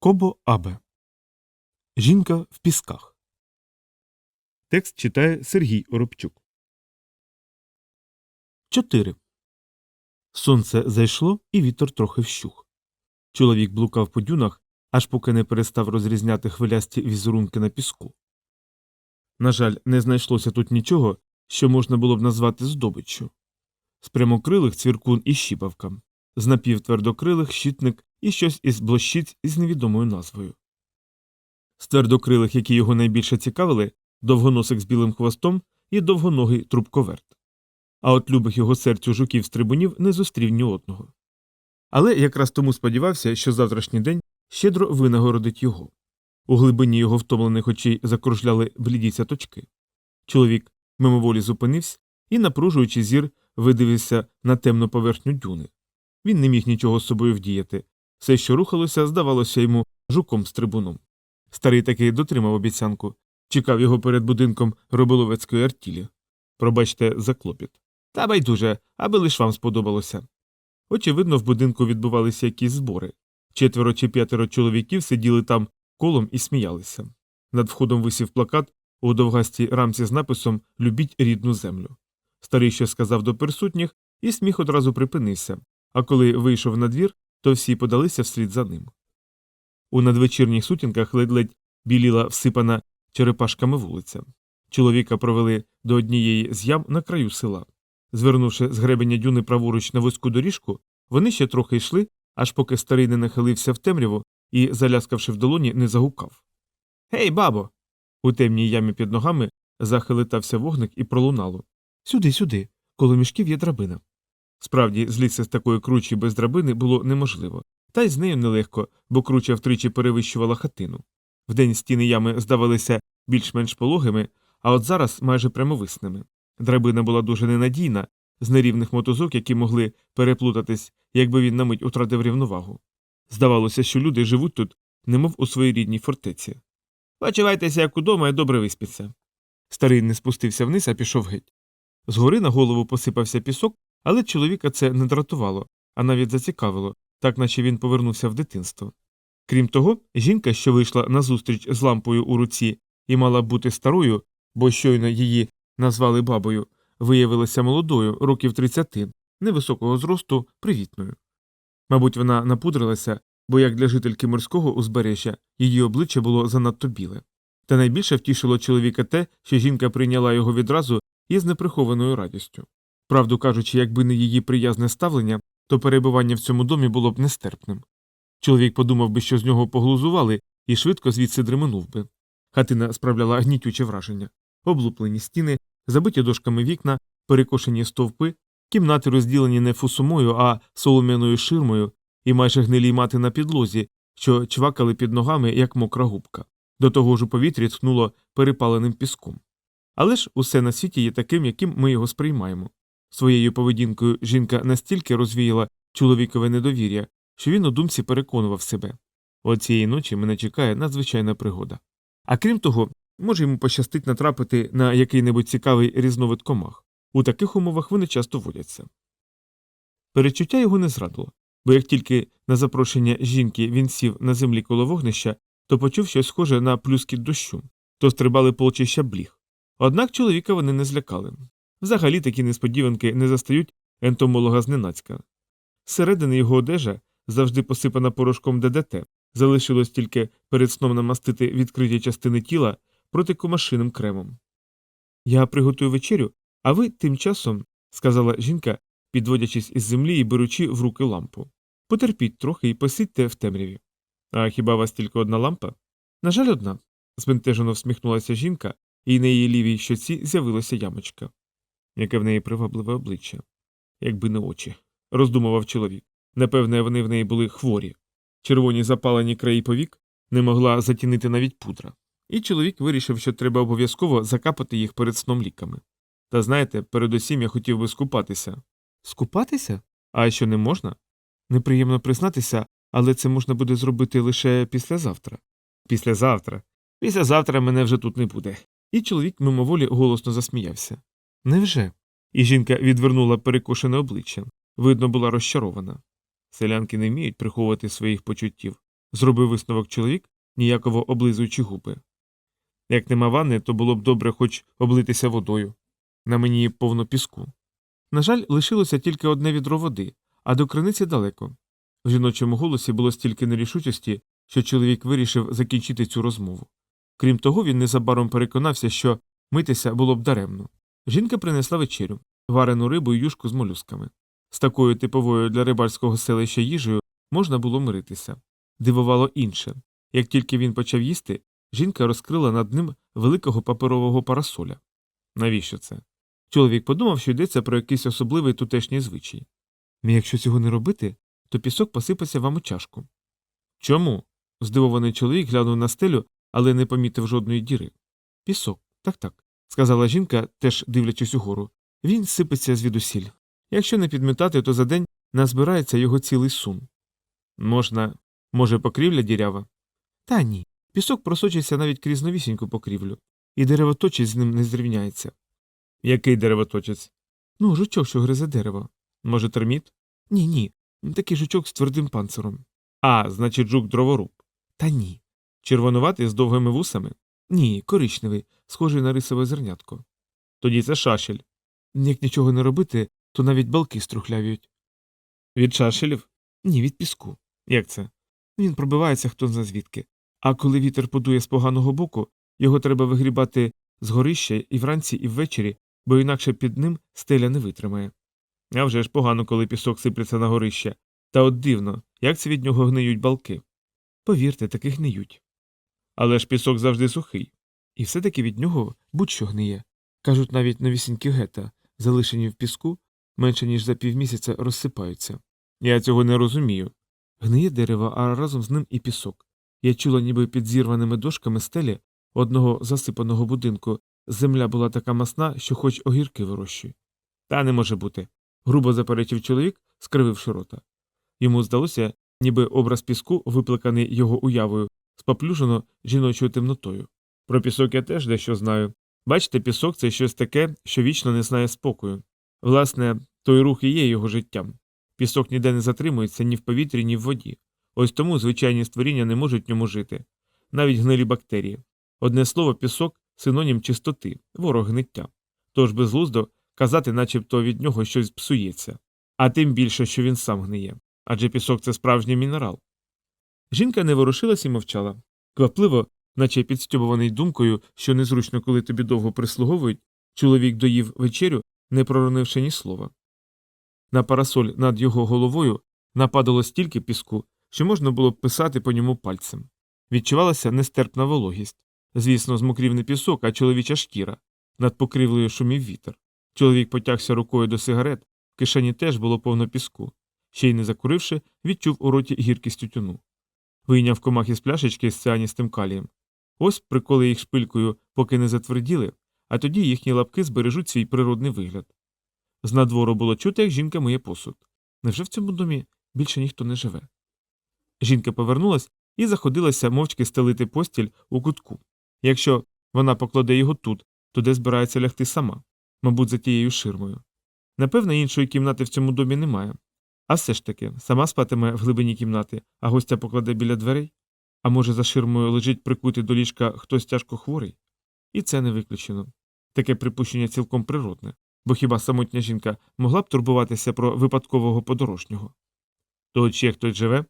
Кобо Абе. Жінка в пісках. Текст читає Сергій Оробчук. 4. Сонце зайшло, і вітер трохи вщух. Чоловік блукав по дюнах, аж поки не перестав розрізняти хвилясті візерунки на піску. На жаль, не знайшлося тут нічого, що можна було б назвати здобиччю. З прямокрилих цвіркун і щіпавка, з напівтвердокрилих щитник і щось із блощиць із невідомою назвою. З твердокрилих, які його найбільше цікавили, довгоносик з білим хвостом і довгоногий трубковерт. А от любих його серцю жуків стрибунів не зустрів ні одного. Але якраз тому сподівався, що завтрашній день щедро винагородить його. У глибині його втомлених очей закружляли бліді сяточки. Чоловік мимоволі зупинився і, напружуючи зір, видивився на темну поверхню дюни. Він не міг нічого з собою вдіяти. Все, що рухалося, здавалося йому жуком з трибуном. Старий таки дотримав обіцянку, чекав його перед будинком робиловецької артілі. Пробачте за клопіт. Та байдуже, аби лиш вам сподобалося. Очевидно, в будинку відбувалися якісь збори. Четверо чи п'ятеро чоловіків сиділи там колом і сміялися. Над входом висів плакат у довгастій рамці з написом Любіть рідну землю. Старий що сказав до присутніх, і сміх одразу припинився, а коли вийшов на двір, то всі подалися вслід за ним. У надвечірніх сутінках ледь-ледь біліла всипана черепашками вулиця. Чоловіка провели до однієї з ям на краю села. Звернувши з гребеня дюни праворуч на вузьку доріжку, вони ще трохи йшли, аж поки старий не нахилився в темряву і, заляскавши в долоні, не загукав. Гей, бабо. У темній ямі під ногами захилитався вогник і пролунало. Сюди, сюди, коло мішків є драбина. Справді, злізти з такої кручі без драбини було неможливо, та й з нею нелегко, бо круча втричі перевищувала хатину. Вдень стіни ями здавалися більш-менш пологими, а от зараз майже прямовисними. Драбина була дуже ненадійна, з нерівних мотузок, які могли переплутатись, якби він на мить утратив рівновагу. Здавалося, що люди живуть тут, немов у своїй рідній фортеці. Почувайтеся, як удома, і добре виспіться. Старий не спустився вниз, а пішов геть. Згори на голову посипався пісок, але чоловіка це не дратувало, а навіть зацікавило, так наче він повернувся в дитинство. Крім того, жінка, що вийшла назустріч з лампою у руці і мала бути старою, бо щойно її назвали бабою, виявилася молодою, років 30, невисокого зросту, привітною. Мабуть, вона напудрилася, бо як для жительки морського узбережжя її обличчя було занадто біле. Та найбільше втішило чоловіка те, що жінка прийняла його відразу із неприхованою радістю. Правду кажучи, якби не її приязне ставлення, то перебування в цьому домі було б нестерпним. Чоловік подумав би, що з нього поглузували, і швидко звідси дременув би. Хатина справляла гнітюче враження облуплені стіни, забиті дошками вікна, перекошені стовпи, кімнати розділені не фусумою, а солом'яною ширмою, і майже гнилі мати на підлозі, що чвакали під ногами, як мокра губка. До того ж у повітрі тхнуло перепаленим піском. Але ж усе на світі є таким, яким ми його сприймаємо. Своєю поведінкою жінка настільки розвіяла чоловікове недовір'я, що він у думці переконував себе. От цієї ночі мене чекає надзвичайна пригода. А крім того, може йому пощастить натрапити на який-небудь цікавий різновид комах. У таких умовах вони часто водяться. Перечуття його не зрадило, бо як тільки на запрошення жінки він сів на землі коло вогнища, то почув щось схоже на плюскіт дощу, то стрибали полчища бліг. Однак чоловіка вони не злякали. Взагалі такі несподіванки не застають ентомолога зненацька. Зсередини його одежа, завжди посипана порошком ДДТ, залишилось тільки перед сном намастити відкриті частини тіла протикомашинним кремом. Я приготую вечерю, а ви тим часом, сказала жінка, підводячись із землі і беручи в руки лампу. Потерпіть трохи і посидьте в темряві. А хіба у вас тільки одна лампа? На жаль, одна. збентежено всміхнулася жінка, і на її лівій щоці з'явилася ямочка. Яке в неї привабливе обличчя. Якби не очі, роздумував чоловік. Напевне, вони в неї були хворі. Червоні запалені краї повік не могла затінити навіть пудра. І чоловік вирішив, що треба обов'язково закапати їх перед сном ліками. Та знаєте, передусім я хотів би скупатися. Скупатися? А що не можна? Неприємно признатися, але це можна буде зробити лише післязавтра. Післязавтра. Післязавтра мене вже тут не буде. І чоловік мимоволі голосно засміявся. Невже? І жінка відвернула перекошене обличчя. Видно, була розчарована. Селянки не вміють приховувати своїх почуттів, зробив висновок чоловік, ніяково облизуючи губи. Як нема ванни, то було б добре хоч облитися водою. На мені повно піску. На жаль, лишилося тільки одне відро води, а до криниці далеко. В жіночому голосі було стільки нерішучості, що чоловік вирішив закінчити цю розмову. Крім того, він незабаром переконався, що митися було б даремно. Жінка принесла вечерю, варену рибу і юшку з молюсками. З такою типовою для рибальського селища їжею можна було миритися. Дивувало інше. Як тільки він почав їсти, жінка розкрила над ним великого паперового парасоля. Навіщо це? Чоловік подумав, що йдеться про якийсь особливий тутешній звичай. «Ну, Якщо цього не робити, то пісок посипеться вам у чашку. Чому? здивований чоловік глянув на стелю, але не помітив жодної діри. Пісок, так так, сказала жінка, теж дивлячись угору. Він сипеться звідусіль. Якщо не підмітати, то за день назбирається його цілий сум. Можна, може, покрівля дірява? Та ні. Пісок просочиться навіть крізь новісіньку покрівлю, і деревоточець з ним не зрівняється. Який деревоточець? Ну, жучок, що гризе дерево. Може, терміт? Ні, ні. Такий жучок з твердим панциром. А, значить, жук дроворуб. Та ні. Червонуватий з довгими вусами? Ні, коричневий, схожий на рисове зернятко. Тоді це шашель. Як нічого не робити, то навіть балки струхлявіють. Від шашелів? Ні, від піску. Як це? Він пробивається хто зна звідки. А коли вітер подує з поганого боку, його треба вигрібати з горища і вранці, і ввечері, бо інакше під ним стеля не витримає. А вже ж погано, коли пісок сиплеться на горище. Та от дивно, як це від нього гниють балки. Повірте, таки гниють. Але ж пісок завжди сухий. І все таки від нього будь-що гниє. Кажуть, навіть новісінькі гета, залишені в піску, менше ніж за півмісяця розсипаються. Я цього не розумію. Гниє дерево, а разом з ним і пісок. Я чула, ніби під зірваними дошками стелі одного засипаного будинку земля була така масна, що хоч огірки вирощуй. Та не може бути. грубо заперечив чоловік, скрививши рота. Йому здалося, ніби образ піску, виплеканий його уявою, споплюжено жіночою темнотою. Про пісок я теж дещо знаю. Бачите, пісок це щось таке, що вічно не знає спокою. Власне, той рух і є його життям. Пісок ніде не затримується ні в повітрі, ні в воді. Ось тому звичайні створіння не можуть в ньому жити, навіть гнилі бактерії. Одне слово, пісок синонім чистоти, ворог гниття. Тож безглуздо казати, начебто від нього щось псується, а тим більше, що він сам гниє. Адже пісок це справжній мінерал. Жінка не ворушилась і мовчала. Квапливо, наче підстьобуваний думкою, що незручно, коли тобі довго прислуговують, чоловік доїв вечерю, не проронивши ні слова. На парасоль над його головою нападало стільки піску, що можна було б писати по ньому пальцем. Відчувалася нестерпна вологість. Звісно, змокрів не пісок, а чоловіча шкіра. Над покривлею шумів вітер. Чоловік потягся рукою до сигарет, в кишені теж було повно піску. Ще й не закуривши, відчув у роті гіркість тютюну. Вийняв комах із пляшечки з цианістим калієм. Ось приколи їх шпилькою, поки не затверділи, а тоді їхні лапки збережуть свій природний вигляд. З надвору було чути, як жінка миє посуд. Невже в цьому домі більше ніхто не живе? Жінка повернулась і заходилася мовчки стелити постіль у кутку. Якщо вона покладе його тут, то де збирається лягти сама, мабуть, за тією ширмою. Напевно, іншої кімнати в цьому домі немає. А все ж таки, сама спатиме в глибині кімнати, а гостя покладе біля дверей? А може, за ширмою лежить прикутий до ліжка хтось тяжко хворий? І це не виключено. Таке припущення цілком природне, бо хіба самотня жінка могла б турбуватися про випадкового подорожнього? То ще хтось живе?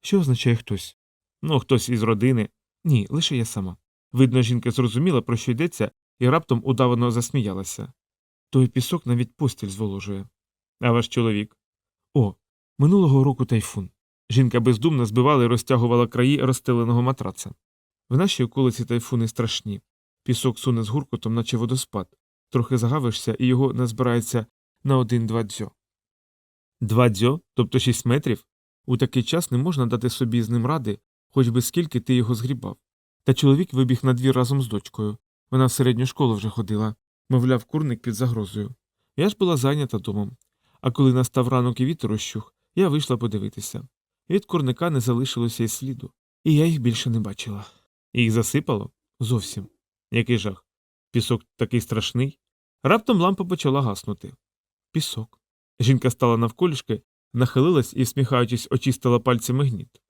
Що означає хтось? Ну, хтось із родини. Ні, лише я сама. Видно, жінка зрозуміла, про що йдеться, і раптом удавано засміялася. Той пісок навіть постіль зволожує. А ваш чоловік? О, минулого року тайфун. Жінка бездумно збивала і розтягувала краї розстеленого матраца. В нашій околиці тайфуни страшні. Пісок суне з гуркотом, наче водоспад. Трохи загавишся, і його назбирається на один-два дзьо. Два дзьо, тобто шість метрів? У такий час не можна дати собі з ним ради, хоч би скільки ти його згрібав. Та чоловік вибіг на двір разом з дочкою. Вона в середню школу вже ходила, мовляв, курник під загрозою. Я ж була зайнята домом. А коли настав ранок і вітер ощух, я вийшла подивитися. Від курника не залишилося й сліду, і я їх більше не бачила. Їх засипало? Зовсім. Який жах. Пісок такий страшний. Раптом лампа почала гаснути. Пісок. Жінка стала навколішки, нахилилась і, всміхаючись, очистила пальцями гніт.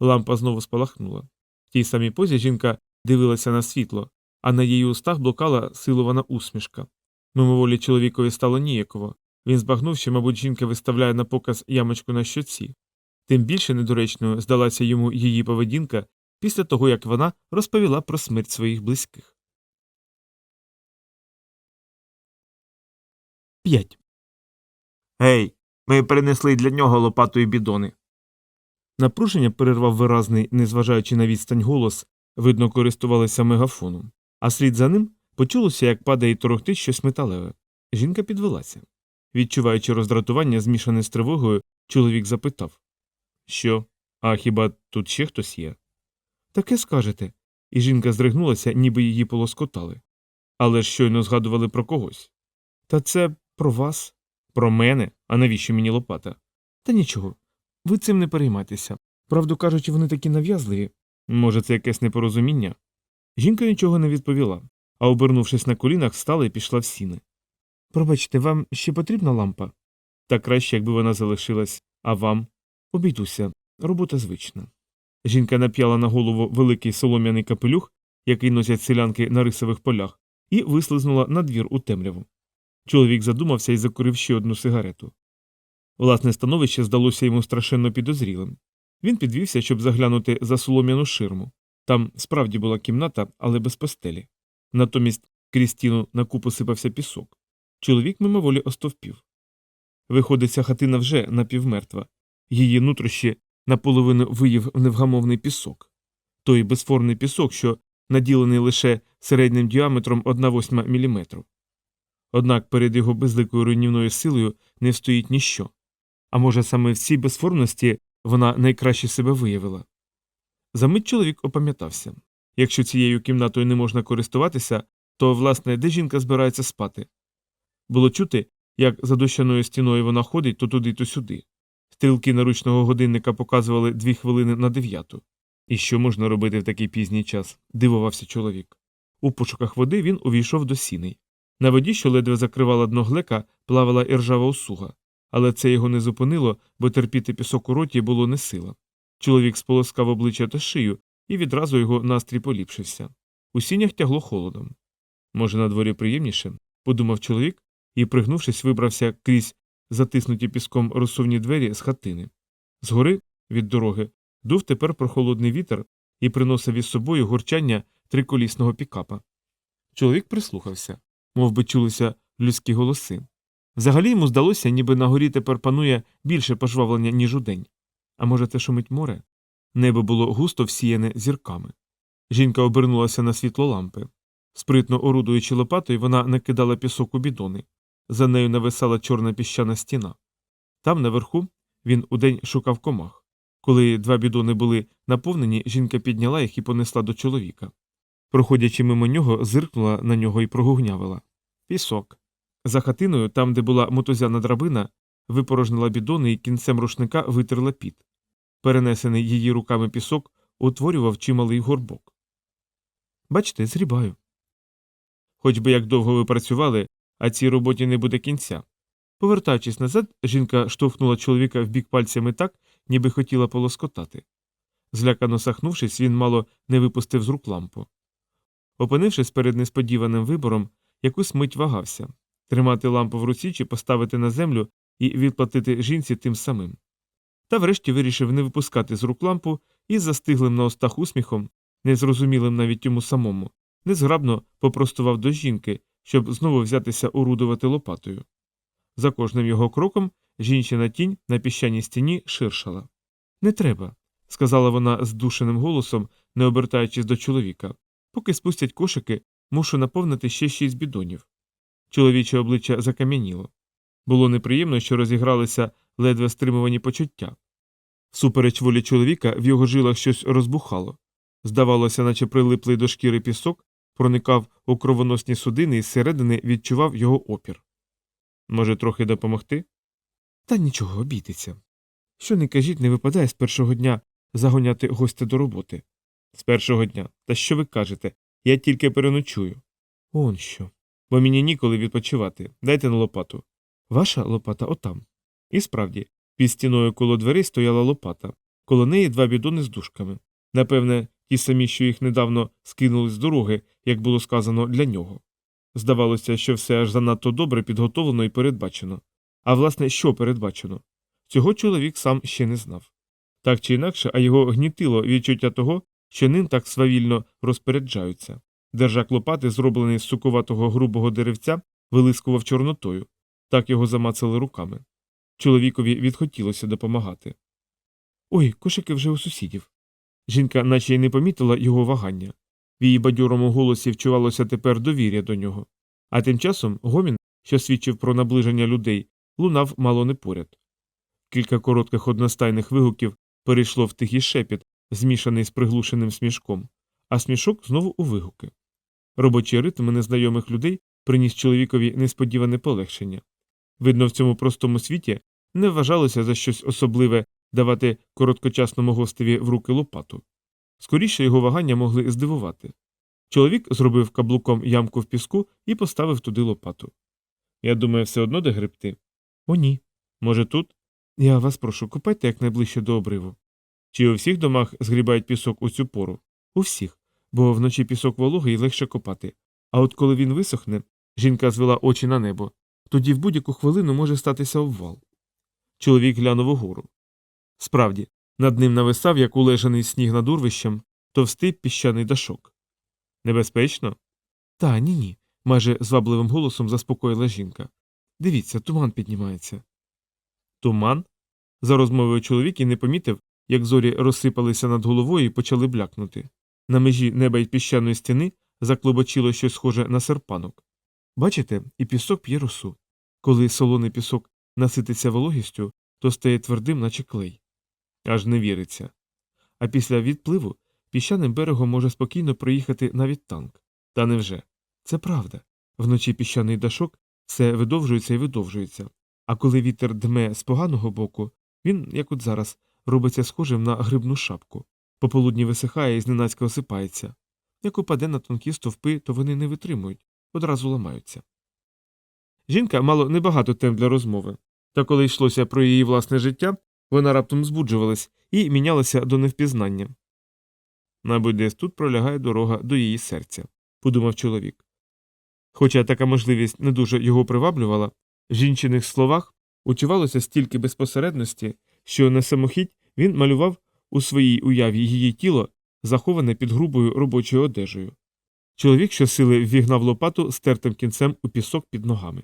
Лампа знову спалахнула. В тій самій позі жінка дивилася на світло, а на її устах блукала силована усмішка. Мимоволі чоловікові стало ніяково. Він збагнув, що, мабуть, жінка виставляє на показ ямочку на щоці. Тим більше недоречною здалася йому її поведінка після того, як вона розповіла про смерть своїх близьких. 5. Гей, ми принесли для нього лопату і бідони. Напруження перервав виразний, незважаючи на відстань голос, видно, користувалися мегафоном, а слід за ним почулося, як падає і торохтить щось металеве. Жінка підвелася. Відчуваючи роздратування, змішане з тривогою, чоловік запитав Що? А хіба тут ще хтось є? Таке скажете. І жінка здригнулася, ніби її полоскотали. Але ж щойно згадували про когось. Та це про вас, про мене, а навіщо мені лопата? Та нічого, ви цим не переймайтеся. Правду кажучи, вони такі нав'язливі. Може, це якесь непорозуміння? Жінка нічого не відповіла, а, обернувшись на колінах, встала і пішла в сіни. Пробачте, вам ще потрібна лампа? Та краще, якби вона залишилась, а вам? Обійдуся, робота звична. Жінка нап'яла на голову великий солом'яний капелюх, який носять селянки на рисових полях, і вислизнула на двір у темряву. Чоловік задумався і закурив ще одну сигарету. Власне становище здалося йому страшенно підозрілим. Він підвівся, щоб заглянути за солом'яну ширму. Там справді була кімната, але без постелі. Натомість крізь стіну на купу сипався пісок. Чоловік мимоволі остовпів. Виходить, ця хатина вже напівмертва. Її нутрощі наполовину виїв невгамовний пісок. Той безформний пісок, що наділений лише середнім діаметром 1,8 мм. Однак перед його безликою руйнівною силою не встоїть ніщо. А може, саме в цій безформності вона найкраще себе виявила. Замить чоловік опам'ятався якщо цією кімнатою не можна користуватися, то, власне, де жінка збирається спати? Було чути, як за дощаною стіною вона ходить то туди, то сюди. Стрілки наручного годинника показували дві хвилини на дев'яту. І що можна робити в такий пізній час? дивувався чоловік. У пошуках води він увійшов до сіней. На воді, що ледве закривала дно глека, плавала іржава осуга, але це його не зупинило, бо терпіти пісок у роті було не сила. Чоловік сполоскав обличчя та шию, і відразу його настрій поліпшився. У сінях тягло холодом. Може, на дворі приємніше, подумав чоловік і, пригнувшись, вибрався крізь затиснуті піском розсувні двері з хатини. Згори, від дороги, дув тепер прохолодний вітер і приносив із собою гурчання триколісного пікапа. Чоловік прислухався, мов би чулися людські голоси. Взагалі йому здалося, ніби на горі тепер панує більше пожвавлення, ніж удень. А може, це шумить море? Небо було густо всіяне зірками. Жінка обернулася на світло лампи. Спритно орудуючи лопатою, вона накидала пісок у бідони. За нею нависала чорна піщана стіна. Там, наверху, він удень шукав комах. Коли два бідони були наповнені, жінка підняла їх і понесла до чоловіка. Проходячи мимо нього, зиркнула на нього і прогугнявила. Пісок. За хатиною, там, де була мотузяна драбина, випорожнила бідони і кінцем рушника витерла піт. Перенесений її руками пісок утворював чималий горбок. Бачите, зрібаю. Хоч би як довго ви працювали, а цій роботі не буде кінця. Повертаючись назад, жінка штовхнула чоловіка в бік пальцями так, ніби хотіла полоскотати. Злякано сахнувшись, він мало не випустив з рук лампу. Опинившись перед несподіваним вибором, якусь мить вагався тримати лампу в руці чи поставити на землю і відплатити жінці тим самим. Та врешті вирішив не випускати з рук лампу і застиглим на устах усміхом, незрозумілим навіть йому самому, незграбно попростував до жінки, щоб знову взятися орудувати лопатою. За кожним його кроком жінчина тінь на піщаній стіні ширшала. Не треба, сказала вона здушеним голосом, не обертаючись до чоловіка. Поки спустять кошики, мушу наповнити ще шість бідонів. Чоловіче обличчя закам'яніло. Було неприємно, що розігралися ледве стримувані почуття. Супереч волі чоловіка в його жилах щось розбухало. Здавалося, наче прилиплий до шкіри пісок, проникав у кровоносні судини і зсередини відчував його опір. Може, трохи допомогти? Та нічого, обійтеся. Що не кажіть, не випадає з першого дня загоняти гостя до роботи. З першого дня. Та що ви кажете? Я тільки переночую. Он що. Бо мені ніколи відпочивати. Дайте на лопату. Ваша лопата отам. І справді, під стіною коло дверей стояла лопата. Коло неї два бідони з дужками. Напевне, ті самі, що їх недавно скинули з дороги, як було сказано для нього. Здавалося, що все аж занадто добре підготовлено і передбачено. А власне, що передбачено? Цього чоловік сам ще не знав. Так чи інакше, а його гнітило відчуття того, що ним так свавільно розпоряджаються. Держак лопати, зроблений з сукуватого грубого деревця, вилискував чорнотою. Так його замацали руками. Чоловікові відхотілося допомагати. Ой, кошики вже у сусідів. Жінка наче й не помітила його вагання. В її бадьорому голосі вчувалося тепер довір'я до нього. А тим часом гомін, що свідчив про наближення людей, лунав мало не поряд. Кілька коротких одностайних вигуків перейшло в тихий шепіт, змішаний з приглушеним смішком, а смішок знову у вигуки. Робочий ритм незнайомих людей приніс чоловікові несподіване полегшення. Видно, в цьому простому світі не вважалося за щось особливе давати короткочасному гостеві в руки лопату. Скоріше його вагання могли здивувати. Чоловік зробив каблуком ямку в піску і поставив туди лопату. Я думаю, все одно де гребти. О, ні. Може, тут? Я вас прошу, купайте якнайближче до обриву. Чи у всіх домах згрібають пісок у цю пору? У всіх, бо вночі пісок вологий і легше копати. А от коли він висохне, жінка звела очі на небо, тоді в будь-яку хвилину може статися обвал. Чоловік глянув угору. Справді, над ним нависав, як улежаний сніг над урвищем, товстий піщаний дашок. Небезпечно? Та ні ні. майже звабливим голосом заспокоїла жінка. Дивіться, туман піднімається. Туман? За розмовою чоловік і не помітив, як зорі розсипалися над головою і почали блякнути. На межі неба й піщаної стіни заклобочило щось схоже на серпанок. Бачите, і пісок п'є росу. Коли солоний пісок насититься вологістю, то стає твердим, наче клей. Аж не віриться. А після відпливу піщаним берегом може спокійно проїхати навіть танк. Та невже? Це правда. Вночі піщаний дашок все видовжується і видовжується. А коли вітер дме з поганого боку, він, як от зараз, робиться схожим на грибну шапку. Пополудні висихає і зненацька осипається. Як упаде на тонкі стовпи, то вони не витримують, одразу ламаються. Жінка мало небагато тем для розмови, та коли йшлося про її власне життя, вона раптом збуджувалась і мінялася до невпізнання. Мабуть, десь тут пролягає дорога до її серця, подумав чоловік. Хоча така можливість не дуже його приваблювала, в жінчиних словах учувалося стільки безпосередності, що на самохідь він малював у своїй уяві її тіло, заховане під грубою робочою одежею. Чоловік щосили ввігнав лопату стертим кінцем у пісок під ногами.